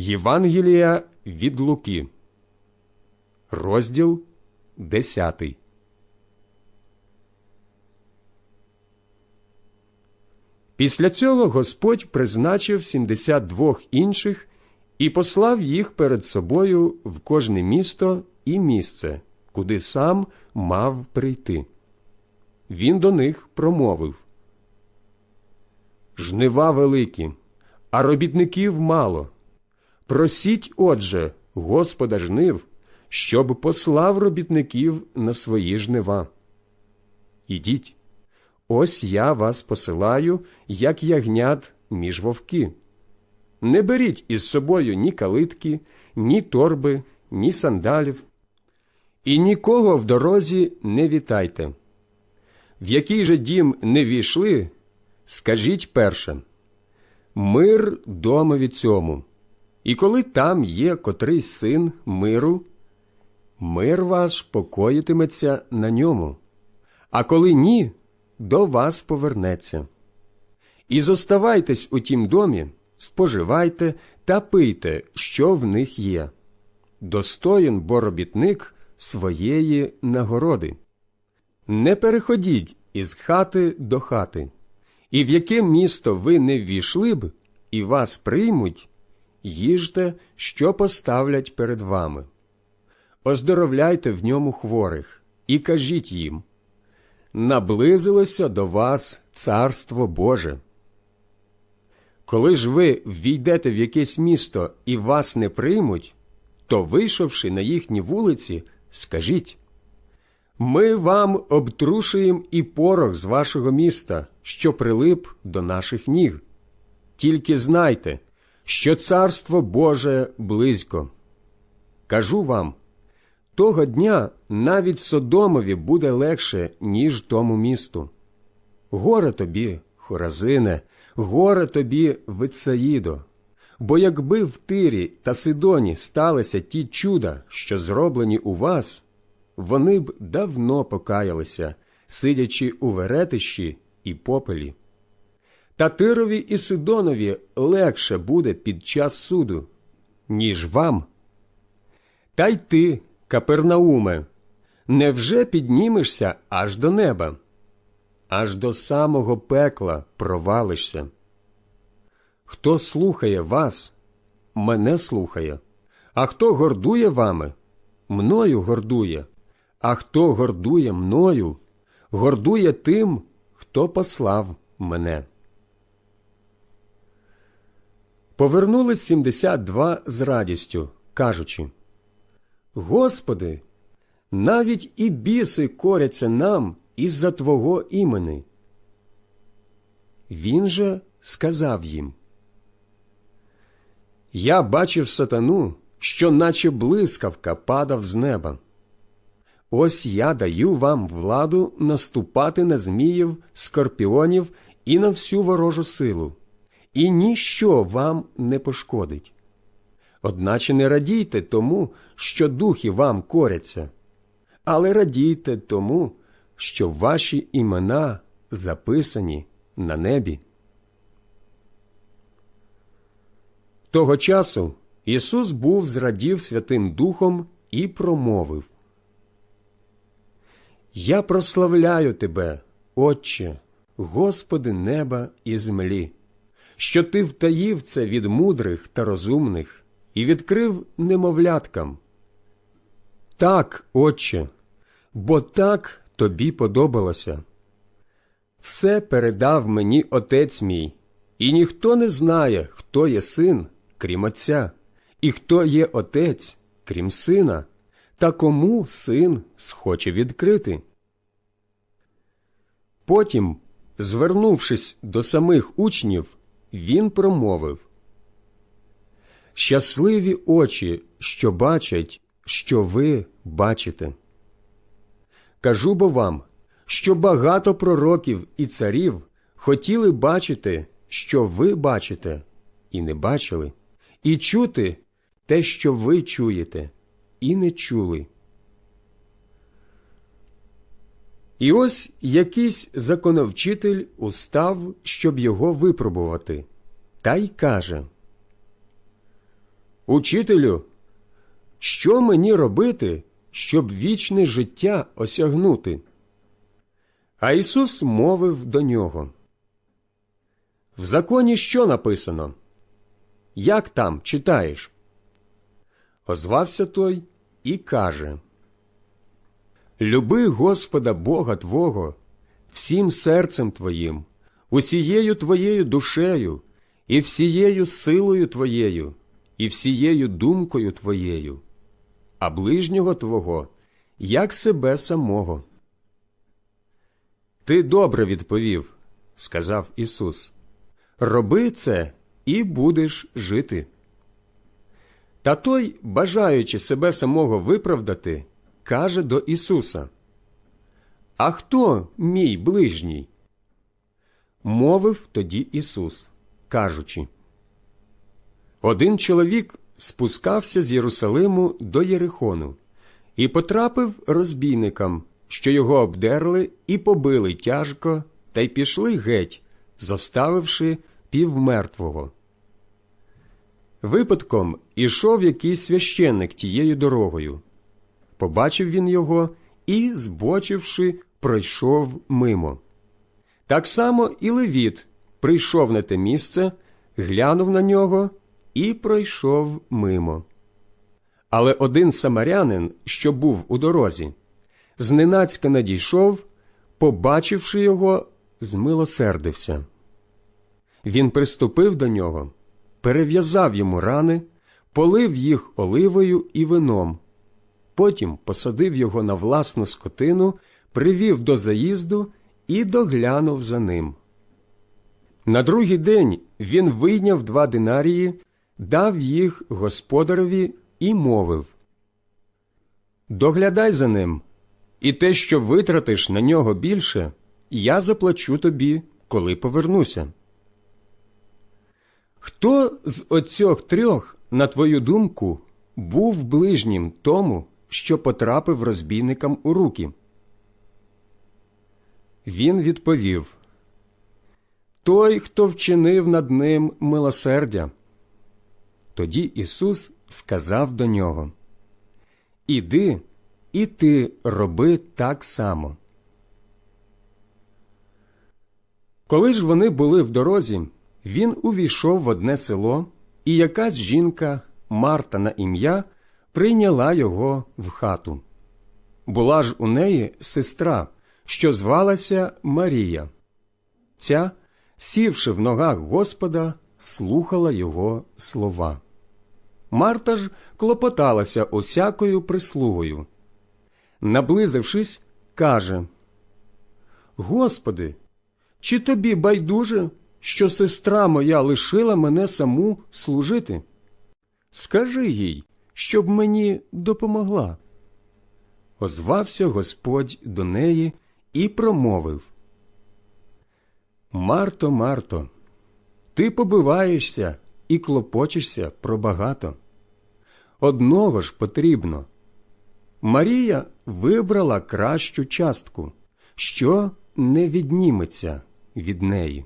Євангелія від Луки, розділ 10. Після цього Господь призначив 72 інших і послав їх перед собою в кожне місто і місце, куди сам мав прийти. Він до них промовив Жнива великі, а робітників мало. Просіть, отже, Господа жнив, щоб послав робітників на свої жнива. Ідіть, ось я вас посилаю, як ягнят між вовки. Не беріть із собою ні калитки, ні торби, ні сандалів, і нікого в дорозі не вітайте. В який же дім не війшли, скажіть перше мир домові цьому. І коли там є котрий син миру, мир ваш покоїтиметься на ньому, а коли ні, до вас повернеться. І зоставайтесь у тім домі, споживайте та пийте, що в них є. Достоїн бо робітник своєї нагороди. Не переходіть із хати до хати, і в яке місто ви не ввійшли б, і вас приймуть, їжте, що поставлять перед вами. Оздоровляйте в ньому хворих і кажіть їм наблизилося до вас Царство Боже. Коли ж ви ввійдете в якесь місто і вас не приймуть, то, вийшовши на їхні вулиці, скажіть ми вам обтрушуємо і порох з вашого міста, що прилип до наших ніг. Тільки знайте, що Царство Боже близько. Кажу вам, того дня навіть Содомові буде легше, ніж тому місту. Горе тобі, Хоразине, горе тобі, Вицаїдо, бо якби в Тирі та Сидоні сталися ті чуда, що зроблені у вас, вони б давно покаялися, сидячи у веретищі і попелі. Та Тирові і Сидонові легше буде під час суду, ніж вам. Та й ти, Капернауме, невже піднімешся аж до неба, аж до самого пекла провалишся? Хто слухає вас, мене слухає, а хто гордує вами, мною гордує, а хто гордує мною, гордує тим, хто послав мене. Повернулись 72 з радістю, кажучи Господи, навіть і біси коряться нам із-за Твого імени. Він же сказав їм Я бачив сатану, що наче блискавка падав з неба. Ось я даю вам владу наступати на зміїв, скорпіонів і на всю ворожу силу, і ніщо вам не пошкодить. Одначе не радійте тому, що духи вам коряться, але радійте тому, що ваші імена записані на небі. Того часу Ісус був зрадів Святим Духом і промовив Я прославляю Тебе, Отче, Господи неба і землі, що Ти втаїв це від мудрих та розумних і відкрив немовляткам. Так, Отче, бо так тобі подобалося. Все передав мені отець мій, і ніхто не знає, хто є син, крім Отця, і хто є отець, крім сина, та кому син схоче відкрити. Потім, звернувшись до самих учнів, він промовив Щасливі очі, що бачать, що ви бачите. Кажу бо вам, що багато пророків і царів хотіли бачити, що ви бачите, і не бачили, і чути те, що ви чуєте, і не чули. І ось якийсь законовчитель устав, щоб його випробувати, та й каже Учителю, що мені робити, щоб вічне життя осягнути? А Ісус мовив до нього. В законі що написано? Як там читаєш? Озвався той і каже Люби Господа Бога Твого всім серцем Твоїм, усією Твоєю душею, і всією силою Твоєю, і всією думкою Твоєю, а ближнього Твого, як себе самого. Ти добре відповів, сказав Ісус. Роби це і будеш жити. Та той, бажаючи себе самого виправдати, каже до Ісуса А хто мій ближній? Мовив тоді Ісус, кажучи Один чоловік спускався з Єрусалиму до Єрихону і потрапив розбійникам, що його обдерли і побили тяжко, та й пішли геть, зоставивши півмертвого. Випадком ішов якийсь священник тією дорогою. Побачив він його і, збочивши, пройшов мимо. Так само і Левіт прийшов на те місце, глянув на нього і пройшов мимо. Але один самарянин, що був у дорозі, зненацька надійшов, побачивши його, змилосердився. Він приступив до нього, перев'язав йому рани, полив їх оливою і вином, потім посадив його на власну скотину, привів до заїзду і доглянув за ним. На другий день він вийняв два динарії, дав їх господареві і мовив Доглядай за ним, і те, що витратиш на нього більше, я заплачу тобі, коли повернуся. Хто з оцьох трьох, на твою думку, був ближнім тому, що потрапив розбійникам у руки? Він відповів Той, хто вчинив над ним милосердя. Тоді Ісус сказав до нього Іди, і ти роби так само. Коли ж вони були в дорозі, він увійшов в одне село, і якась жінка, Марта на ім'я, прийняла його в хату. Була ж у неї сестра, що звалася Марія. Ця, сівши в ногах Господа, слухала його слова. Марта ж клопоталася усякою прислугою. Наблизившись, каже Господи, чи тобі байдуже, що сестра моя лишила мене саму служити? Скажи їй, щоб мені допомогла. Озвався Господь до неї і промовив Марто, Марто, ти побиваєшся і клопочешся про багато. Одного ж потрібно. Марія вибрала кращу частку, що не відніметься від неї.